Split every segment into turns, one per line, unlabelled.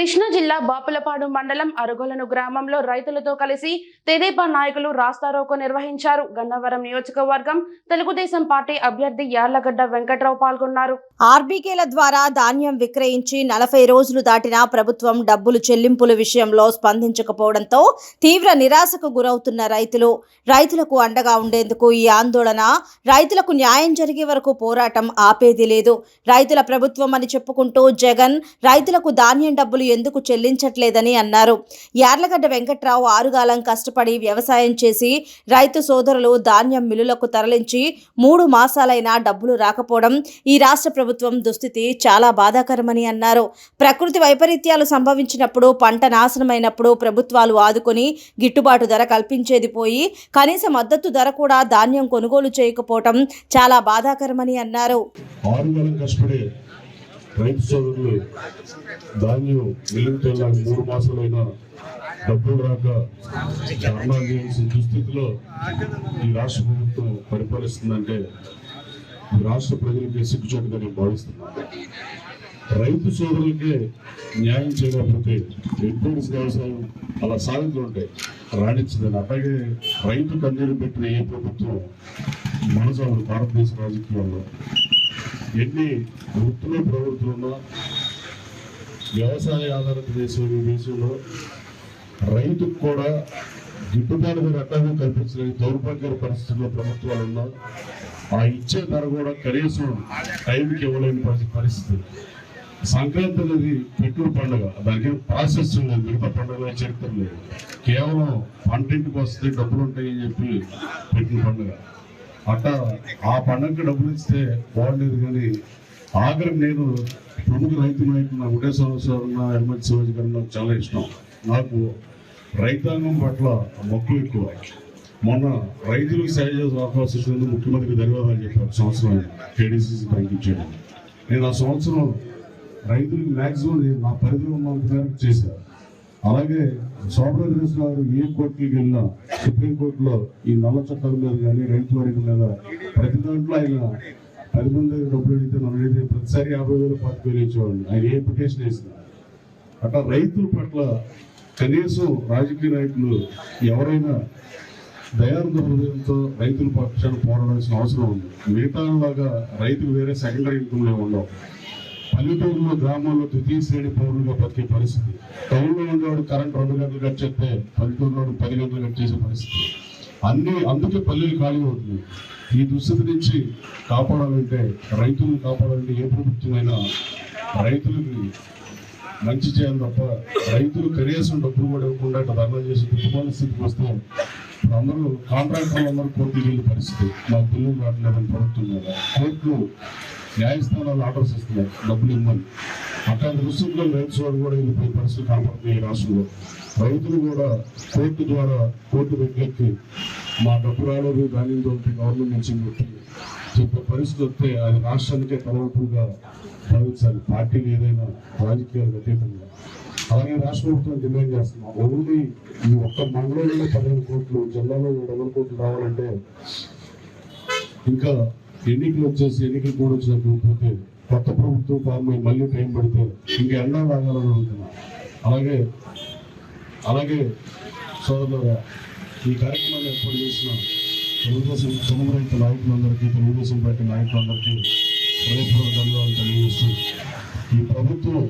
కృష్ణా జిల్లా బాపులపాడు మండలం అరుగొలను గ్రామంలో రైతులతో కలిసి తెదేపా నాయకులు రాస్తారోకో నిర్వహించారు. గన్నవరం నియోజకవర్గం తెలుగుదేశం పార్టీ అభ్యర్థి యార్లగడ్డ వెంకట్రావు పాల్గొన్నారు.
ఆర్బీకేల ద్వారా ధాన్యం విక్రయించి నలభై రోజులు దాటినా ప్రభుత్వం డబ్బులు చెల్లింపుల విషయంలో స్పందించకపోవడంతో తీవ్ర నిరాశకు గురవుతున్న రైతులు రైతులకు అండగా ఉండేందుకు ఈ ఆందోళన రైతులకు న్యాయం జరిగే వరకు పోరాటం ఆపేది లేదు. రైతుల ప్రభుత్వం అని చెప్పుకుంటూ జగన్ రైతులకు ధాన్యం డబ్బులు ఎందుకు చెల్లించట్లేదని అన్నారు. యార్లగడ్డ వెంకట్రావు ఆరుగాలం కష్టపడి వ్యవసాయం చేసి రైతు సోదరులు ధాన్యం మిల్లులకు తరలించి మూడు మాసాలైనా డబ్బులు రాకపోవడం ఈ రాష్ట్ర ప్రభుత్వం దుస్థితి చాలా బాధాకరమని అన్నారు. ప్రకృతి వైపరీత్యాలు సంభవించినప్పుడు పంట నాశనమైనప్పుడు ప్రభుత్వాలు ఆదుకొని గిట్టుబాటు ధర కల్పించేది పోయి కనీస మద్దతు ధర కూడా ధాన్యం కొనుగోలు చేయకపోవటం చాలా బాధాకరమని అన్నారు.
ఆరు రైతు సోదరులు ధాన్యం మిల్లుకు మూడు మాసాలైన డబ్బులు రాక ధర్నాలు చేయాల్సిన దుస్థితిలో ఈ రాష్ట్ర ప్రభుత్వం పరిపాలిస్తుందంటే ఈ రాష్ట్ర ప్రజలకే సిగ్గుచేటుగా నేను భావిస్తున్నాను. రైతు సోదరులకే న్యాయం చేయకపోతే ఎంపీడీస్ వ్యవసాయం అలా సాగుతూ ఉంటాయి రాణించదని. అలాగే రైతు కన్నీరు పెట్టిన ఏ ప్రభుత్వం మనసు భారతదేశ రాజకీయాల్లో ఎన్ని వృత్తులు ప్రవృత్తులు ఉన్నా వ్యవసాయ ఆధారిత దేశం ఈ దేశంలో రైతుకు కూడా గిట్టుబాటు ధర అడ్డంగా కల్పించలేని దౌర్భాగ్య పరిస్థితుల్లో ప్రభుత్వాలు ఉన్నా ఆ ఇచ్చే ధర కూడా కనీసం టైంకి ఇవ్వలేని పరిస్థితి. సంక్రాంతి అనేది పెట్టుడు పండుగ. దానికి ప్రాసెస్ లేదు మిగతా పండుగ చరిత్ర లేదు. కేవలం పంటింటికి వస్తే డబ్బులు ఉంటాయని చెప్పి పెట్టిన పండుగ. అట్టా ఆ పండుగకి డబ్బులు ఇస్తే బాగుండేది కానీ ఆఖరి నేను ప్రముఖ రైతు నాయకుడు నా ఒకటే సంవత్సరం శివాజీ గారు నాకు చాలా ఇష్టం. నాకు రైతాంగం పట్ల మొక్కు ఎక్కువ. మొన్న రైతులకు సేవ చేసే అవకాశం ఇచ్చినందుకు ముఖ్యమంత్రికి ధన్యవాదాలు చెప్పారు. సంవత్సరం కేడీసీసీ బ్యాంక్ ఇచ్చాడు నేను ఆ సంవత్సరం రైతులకు మ్యాక్సిమం నా పరిధిలో ఉన్నంత మేరకు చేశాను. అలాగే సోమరాజు గారు ఏ కోర్టుకి వెళ్ళినా సుప్రీంకోర్టులో ఈ నల్ల చట్టాల మీద కానీ రైతు వర్గం మీద ప్రతి దాంట్లో ఆయన పది మంది డబ్బులు అడిగితే నన్ను అడిగితే ప్రతిసారి యాభై వేలు పాతిక వేలు ఇచ్చేవాడిని. ఆయన ఏ పిటిషన్ వేసినా. అట్లా రైతుల పట్ల కనీసం రాజకీయ నాయకులు ఎవరైనా దయానంద హృదయంతో రైతుల పక్షాన్ని పోరాడాల్సిన అవసరం ఉంది. మిగతా లాగా రైతులు వేరే సెకండరీ ఇన్కమ్లో ఉండవు. పల్లెటూరులో గ్రామాల్లో ద్వితీయ శ్రేణి పౌరులుగా బతికే పరిస్థితి. టౌన్లో ఉండేవాడు కరెంట్ రెండు గంటలు కట్ చేస్తే పల్లెటూరులో పది గంటలు కట్ చేసే పరిస్థితి. అన్ని అందుకే పల్లెలు ఖాళీ అవుతుంది. ఈ దుస్థితి నుంచి కాపాడాలంటే రైతులను కాపాడాలంటే ఏ ప్రభుత్వమైనా రైతులకి మంచి చేయాలి తప్ప రైతులు కనీసం డబ్బులు కూడా ఇవ్వకుండా ఇట్లా ధర్నా చేసి దిక్కుమాల స్థితికి వస్తే ఇప్పుడు అందరూ కాంట్రాక్టర్లు అందరూ కోర్టుకి వెళ్ళే పరిస్థితి. మా బిల్లు రావట్లేదని ప్రభుత్వం మీద. కోర్టులు న్యాయస్థానాలు ఆర్డర్స్ ఇస్తున్నాయి. డబ్బులు ఇవ్వమని. అట్లాంటి దుస్థితిలో రైతు సోదరు కూడా వెళ్ళిపోయే పరిస్థితి కనపడుతుంది ఈ రాష్ట్రంలో. రైతులు కూడా కోర్టు ద్వారా కోర్టు దగ్గరికి మా డబ్బు రాలేదు దాని గవర్నమెంట్ నుంచి కొట్టి చెప్పే పరిస్థితి వస్తే అది రాష్ట్రానికే తలవంపుగా భావించాలి. పార్టీలు ఏదైనా రాజకీయాలకు అతీతంగా అలాగే రాష్ట్ర ప్రభుత్వం డిమాండ్ చేస్తున్నాం ఓన్లీ ఈ ఒక్క మండలంలో పదిహేను కోట్లు జిల్లాలో ఏడు కోట్లు రావాలంటే ఇంకా ఎన్నికలు వచ్చేసి ఎన్నికలు కూడా వచ్చినట్టు కొత్త ప్రభుత్వం ఫామ్ అయ్యి మళ్ళీ టైం పడితే ఇంక ఎండా లాగాలని అడుగుతున్నా. అలాగే అలాగే సోదరులారా ఈ కార్యక్రమాన్ని ఏర్పాటు చేసిన తెలుగుదేశం తొమ్మిది రైతు నాయకులందరికీ తెలుగుదేశం పార్టీ నాయకులందరికీ హృదయపూర్వక ధన్యవాదాలు తెలియజేస్తూ ఈ ప్రభుత్వం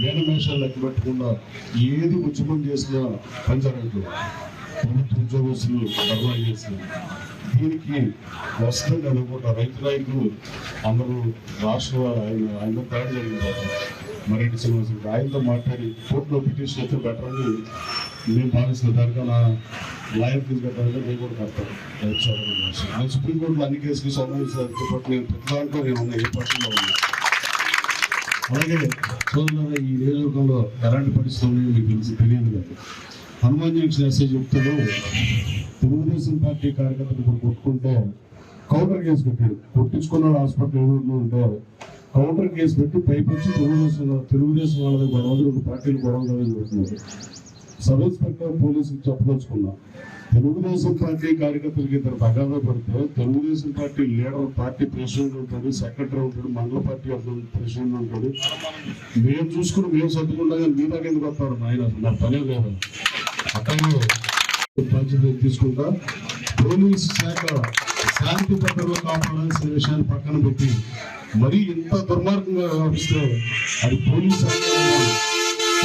మేనమేషాలు లెక్క పెట్టకుండా ఏది ఉద్యమం చేసినా పంచరైతులు ప్రభుత్వ ఉద్యోగస్తులు ధర్నా చేస్తున్నారు. దీనికి వస్తుంది అనుకుంటా రైతు నాయకులు అందరూ రాష్ట్ర ఆయన ఆయన తయారు జరిగిన మరెడ్డి శ్రీనివాస ఆయనతో మాట్లాడి కోర్టులో పిటిషన్ అయితే బెటర్ అని మేము భావిస్తున్న. దానిగా నా లాయర్ ఫీజు కట్టాలంటే నేను కూడా కడతాను నేను సుప్రీంకోర్టులో అన్ని కేసులు సంబంధించిన పాటు నేను ప్రతి దాంట్లో నేను ఉన్న ఏ పక్షంలో ఉన్నా అలాగే సోదరులారా ఈ నియోజకవర్గంలో ఎలాంటి పరిస్థితులు మీకు తెలిసి తెలియదు కదా. హనుమాన్ జంక్షన్ ఎస్ఐ చెప్తాడు. తెలుగుదేశం పార్టీ కార్యకర్తలు ఇప్పుడు కొట్టుకుంటే కౌంటర్ కేసు పెట్టాడు కొట్టించుకున్నాడు హాస్పిటల్ ఎవరు ఉంటే కౌంటర్ కేసు పెట్టి పైపించి తెలుగుదేశం తెలుగుదేశం వాళ్ళది గొడవలు రెండు పార్టీలు గొడవలు జరుగుతున్నారు సబ్ ఇన్స్పెక్టర్ పోలీసులు చెప్పదలుచుకున్నా తెలుగుదేశం పార్టీ కార్యకర్తలకి ఇద్దరు తగాదా పడితే Telugudesam party leader party president ఉంటాడు సెక్రటరీ ఉంటాడు మండల పార్టీ ప్రెసిడెంట్ ఉంటాడు. మేము చూసుకుని మేము సర్దుకుంటా కానీ మీ దాకా ఎందుకు వస్తాడు ఆయన అసలు నాకు పనే లేదు. గతంలో బాధ్యత తీసుకుంటా. పోలీస్ శాఖ శాంతి భద్రతలు కాపాడాల్సిన విషయాన్ని పక్కన పెట్టి మరీ ఇంత దుర్మార్గంగా వ్యవహరిస్తే అది పోలీస్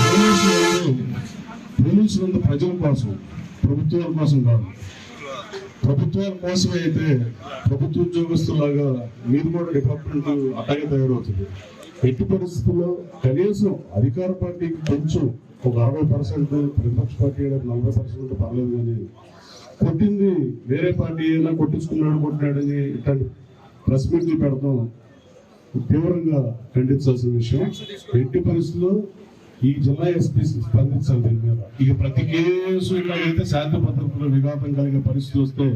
పోలీసులు పోలీసులు ప్రజల కోసం ప్రభుత్వాల కోసం కాదు. ప్రభుత్వాల కోసమే అయితే ప్రభుత్వ ఉద్యోగస్తులాగా మీరు కూడా డిపార్ట్మెంట్ అట్టగా తయారవుతుంది. ఎట్టి పరిస్థితుల్లో కనీసం అధికార పార్టీకి కొంచెం ఒక అరవై పర్సెంట్ ప్రతిపక్ష పార్టీ అయితే నలభై పర్సెంట్ పర్లేదు కానీ కొట్టింది వేరే పార్టీ ఏదైనా కొట్టించుకున్నాడు కొట్టినాడని ఇట్లాంటి ప్రెస్ మీట్లు పెడతాం. తీవ్రంగా ఖండించాల్సిన విషయం. ఎట్టి పరిస్థితుల్లో ఈ జిల్లా ఎస్పీ స్పందించాలి దీని మీద. ఇక ప్రతి కేసు ఇలాగైతే శాంతి భద్రతలో విఘాతం కలిగే పరిస్థితి వస్తే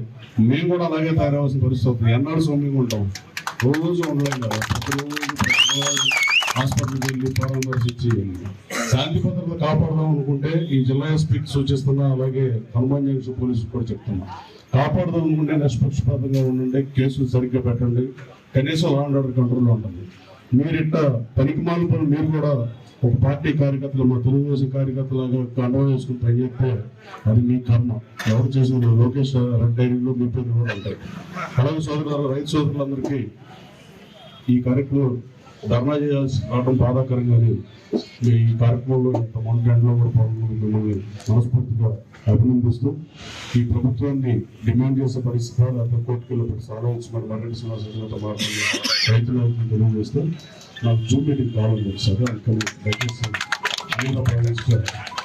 మేము కూడా అలాగే తయారవలసిన పరిస్థితి అవుతుంది ఎన్నాడు సౌమ్యంగా ఉంటాం? రోజు ఉండలేం కదా. ప్రతిరోజు హాస్పిటల్కి వెళ్ళి పరామర్శించి శాంతి భద్రత కాపాడదాం అనుకుంటే ఈ జిల్లా ఎస్పీకి సూచిస్తున్నా అలాగే హనుమాన్ జంక్షన్ పోలీసులు కూడా చెప్తున్నా. కాపాడదాం అనుకుంటే నిష్పక్షపాతంగా ఉండండి కేసులు సరిగ్గా పెట్టండి కనీసం లా అండ్ ఆర్డర్ కంట్రోల్లో ఉంటుంది మీరిట్ట పనికి పనికిమాల పనులు మీరు కూడా ఒక పార్టీ కార్యకర్తలు మా తెలుగుదేశం కార్యకర్తలాగా కండవ పని చెప్తే అది మీ కర్మ. ఎవరు చేసిన లోకేష్ రెడ్ మీ పేరు కూడా ఉంటాయి. అలాగే సోదరులు రైతు సోదరులందరికీ ఈ కార్యక్రమం ధర్నా చేయాల్సి రావడం బాధాకరంగానే మీ ఈ కార్యక్రమంలో ఇంత మొంటెంట్లో కూడా పాల్గొని మిమ్మల్ని మనస్ఫూర్తిగా అభినందిస్తూ ఈ ప్రభుత్వాన్ని డిమాండ్ చేసే పరిస్థితి లేకపోతే కోర్టుకెళ్ళి సాధించమని మరణి శ్రీనివాసరావుతో మాట్లాడి రైతులకు తెలియజేస్తే నాకు జూమ్ మీటింగ్ కావాలి సరే అందుకని దయచేసి మీరు ప్రవేశించారు